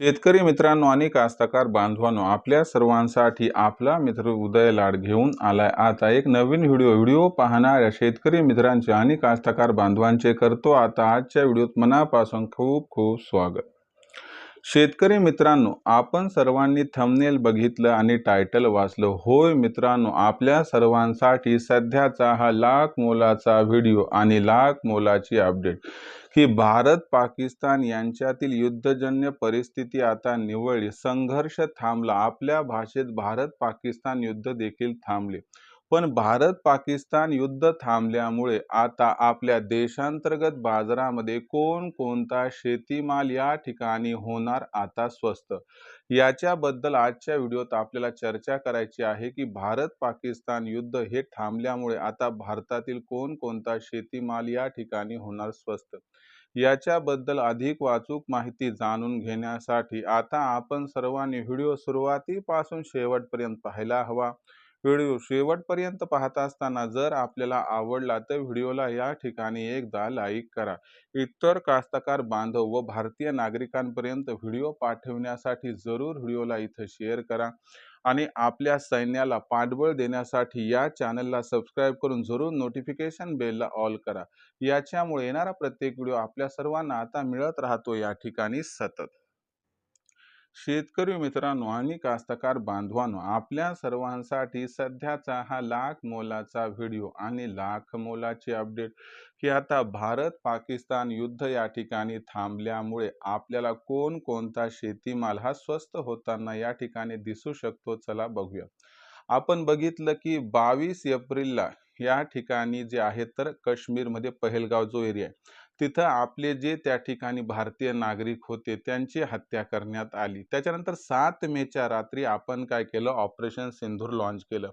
शेतकरी मित्रांनो आणि कास्तकार बांधवांनो आपल्या सर्वांसाठी आपला मित्र उदय लाड घेऊन आलाय. आता एक नवीन व्हिडिओ. व्हिडिओ पाहणाऱ्या शेतकरी मित्रांचे आणि कास्तकार बांधवांचे करतो आता आजच्या व्हिडिओत मनापासून खूप खूप स्वागत. शेतकरी मित्रांनो आपण सर्वांनी थंबनेल बघितलं आणि टायटल वाचलं. होय मित्रांनो आपल्या सर्वांसाठी सध्याचा हा लाख मोलाचा व्हिडिओ आणि लाख मोलाची अपडेट की भारत पाकिस्तान यांच्यातील युद्धजन्य परिस्थिती आता निवळली. संघर्ष थांबला. आपल्या भाषेत भारत पाकिस्तान युद्ध देखील थांबले. पण भारत पाकिस्तान युद्ध थांबल्यामुळे आता आपल्या देशांतर्गत बाजारामध्ये कोणकोणता शेतीमाल या ठिकाणी होणार आता स्वस्त? याच्याबद्दल आजच्या व्हिडिओत आपल्याला चर्चा करायची आहे की भारत पाकिस्तान युद्ध हे थांबल्यामुळे आता भारतातील कोणकोणता शेतीमाल या ठिकाणी होणार स्वस्त? याच्याबद्दल अधिक वाचूक माहिती जाणून घेण्यासाठी आता आपण सर्वांनी व्हिडिओ सुरुवातीपासून शेवटपर्यंत पाहायला हवा. व्हिडिओ शेवटपर्यंत पाहत असताना जर आपल्याला आवडला तर व्हिडिओला या ठिकाणी एकदा लाईक करा. इतर कास्तकार बांधव व भारतीय नागरिकांपर्यंत व्हिडिओ पाठवण्यासाठी जरूर व्हिडिओला इथं शेअर करा आणि आपल्या सैन्याला पाठबळ देण्यासाठी या चॅनलला सबस्क्राईब करून जरूर नोटिफिकेशन बेलला ऑल करा. याच्यामुळे येणारा प्रत्येक व्हिडिओ आपल्या सर्वांना आता मिळत राहतो. या ठिकाणी सतत. शेतकरी मित्रांनो आणि कास्तकार बांधवांनो आपल्या सर्वांसाठी सध्याचा हा लाख मोलाचा व्हिडिओ आणि लाख मोलाची अपडेट की आता भारत पाकिस्तान युद्ध या ठिकाणी थांबल्यामुळे आपल्याला कोणकोणता शेतीमाल हा स्वस्त होताना या ठिकाणी दिसू शकतो चला बघूया. आपण बघितलं की बावीस एप्रिलला या ठिकाणी जे आहे तर काश्मीरमध्ये पहलगाव जो एरिया आहे तिथं आपले जे त्या ठिकाणी भारतीय नागरिक होते त्यांची हत्या करण्यात आली. त्याच्यानंतर सात मेच्या रात्री आपण काय केलं? ऑपरेशन सिंधूर लॉन्च केलं.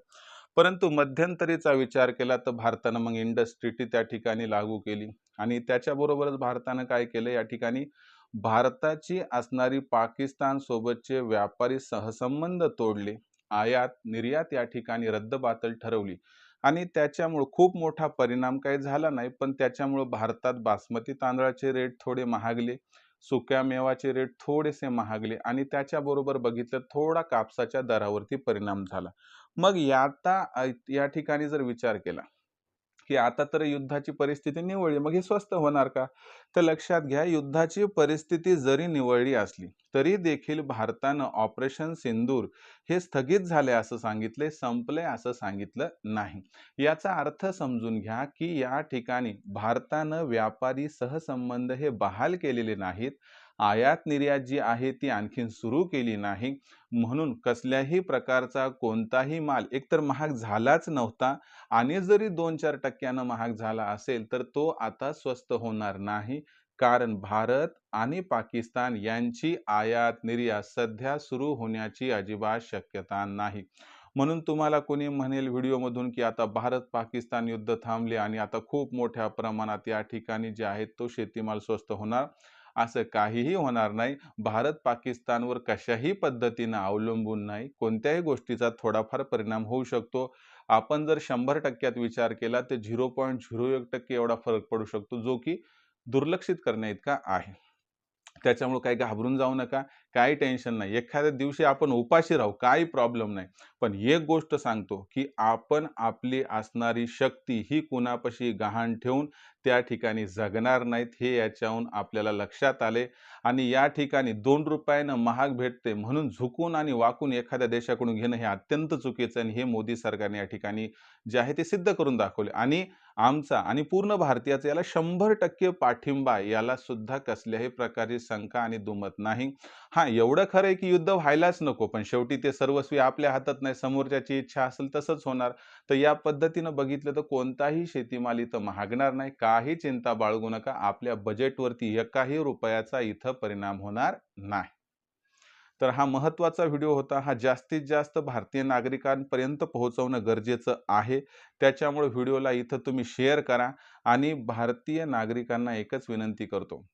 परंतु मध्यंतरीचा विचार केला तर भारतानं मग इंडस्ट्रीटी त्या ठिकाणी लागू केली. आणि त्याच्याबरोबरच भारतानं काय केलं? या ठिकाणी भारताची असणारी पाकिस्तान सोबतचे व्यापारी सहसंबंध तोडले. आयात निर्यात या ठिकाणी रद्दबातल ठरवली. आणि त्याच्यामुळं खूप मोठा परिणाम काही झाला नाही पण त्याच्यामुळं भारतात बासमती तांदळाचे रेट थोडे महागले सुक्या मेवाचे रेट थोडेसे महागले आणि त्याच्याबरोबर बघितलं थोडा कापसाच्या दरावरती परिणाम झाला. मग याता या ठिकाणी जर विचार केला की आता तर युद्धाची परिस्थिती निवळली मग हे स्वस्त होणार का? तर लक्षात घ्या युद्धाची परिस्थिती जरी निवळली असली तरी देखील भारतानं ऑपरेशन सिंदूर हे स्थगित झाले असं सांगितले संपले असं सांगितलं नाही. याचा अर्थ समजून घ्या की या ठिकाणी भारतानं व्यापारी सहसंबंध हे बहाल केलेले नाहीत. आयात निर्यात जी आहे ती आणखीन सुरू केली नाही. म्हणून कसल्याही प्रकारचा कोणताही माल एकतर महाग झालाच नव्हता आणि जरी दोन चार टक्क्यानं महाग झाला असेल तर तो आता स्वस्त होणार नाही. कारण भारत आणि पाकिस्तान यांची आयात निर्यात सध्या सुरू होण्याची अजिबात शक्यता नाही. म्हणून तुम्हाला कोणी म्हणेल व्हिडिओमधून की आता भारत पाकिस्तान युद्ध थांबले आणि आता खूप मोठ्या प्रमाणात या ठिकाणी जे आहेत तो शेतीमाल स्वस्त होणार? असं काहीही होणार नाही. भारत पाकिस्तानवर कशाही पद्धतीनं अवलंबून नाही. कोणत्याही गोष्टीचा थोडाफार परिणाम होऊ शकतो. आपण जर शंभर टक्क्यात विचार केला तर झिरो पॉईंट झिरो एक टक्के एवढा फरक पडू शकतो जो की दुर्लक्षित करण्याइतका आहे. त्याच्यामुळे काही घाबरून जाऊ नका काही टेन्शन नाही. एखाद्या दिवशी आपण उपाशी राहू काही प्रॉब्लेम नाही. पण एक गोष्ट सांगतो की आपण आपली असणारी शक्ती ही कुणापाशी गहाण ठेवून त्या ठिकाणी जगणार नाहीत हे याच्याहून आपल्याला लक्षात आले. आणि या ठिकाणी दोन रुपयानं महाग भेटते म्हणून झुकून आणि वाकून एखाद्या देशाकडून घेणं हे अत्यंत चुकीचं आणि हे मोदी सरकारने या ठिकाणी जे आहे ते सिद्ध करून दाखवले. आणि आमचा आणि पूर्ण भारतीयाचा याला शंभर टक्के पाठिंबा याला सुद्धा कसल्याही प्रकारची शंका आणि दुमत नाही. हा एवढं खरं आहे की युद्ध व्हायलाच नको पण शेवटी ते सर्वस्वी आपल्या हातात नाही समोरच्याची इच्छा असेल तसंच होणार. तर या पद्धतीनं बघितलं तर कोणताही शेतीमाल इथं महागणार नाही. काही चिंता बाळगू नका. आपल्या बजेटवरती एकाही रुपयाचा इथं परिणाम होणार नाही. तर हा महत्त्वाचा व्हिडिओ होता. हा जास्तीत जास्त भारतीय नागरिकांपर्यंत पोहोचवणं गरजेचं आहे. त्याच्यामुळे व्हिडिओला इथं तुम्ही शेअर करा आणि भारतीय नागरिकांना एकच विनंती करतो.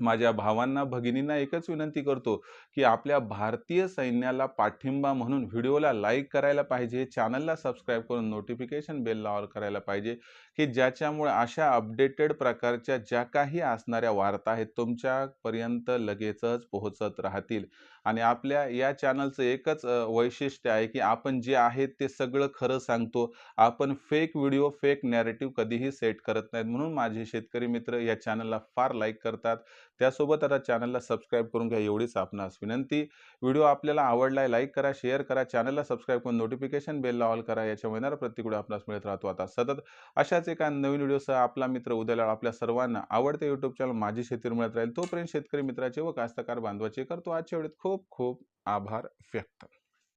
माझ्या भावांना, भगिनींना एकच विनंती करतो, की आपल्या भारतीय सैन्याला पाठिंबा म्हणून व्हिडिओला लाईक करायला पाहिजे, चॅनलला सबस्क्राईब करून नोटिफिकेशन बेलला ऑल करायला पाहिजे, की ज्याच्यामुळे अशा अपडेटेड प्रकारच्या ज्या काही असणाऱ्या वार्ता आहेत, तुमच्यापर्यंत लगेचच पोहोचत राहतील. आणि आपल्या या चॅनलचं एकच वैशिष्ट्य आहे, की आपण जे आहे ते सगळं खरं सांगतो. आपण फेक व्हिडिओ, फेक नॅरेटिव्ह कधीही सेट करत नाहीत. म्हणून माझे शेतकरी मित्र या चॅनलला फार लाईक करतात. त्यासोबत आता चॅनलला सबस्क्राईब करून घ्या एवढीच आपणास विनंती. व्हिडिओ आपल्याला आवडलाय लाईक करा, शेअर करा, चॅनलला सबस्क्राईब करून नोटिफिकेशन बेलला ऑल करा. याच्या येणारा प्रत्येक आपणास मिळत राहतो. आता सतत अशाच एका नवीन व्हिडिओसह आपला मित्र उद्याला आपल्या सर्वांना आवडते यूट्यूब चॅनल माझी शेतीवर मिळत राहील. तोपर्यंत शेतकरी मित्राचे व कास्तकार बांधवाचे करतो आजच्या वेळेत खूप ખૂબ ખૂબ આભાર વ્યક્ત.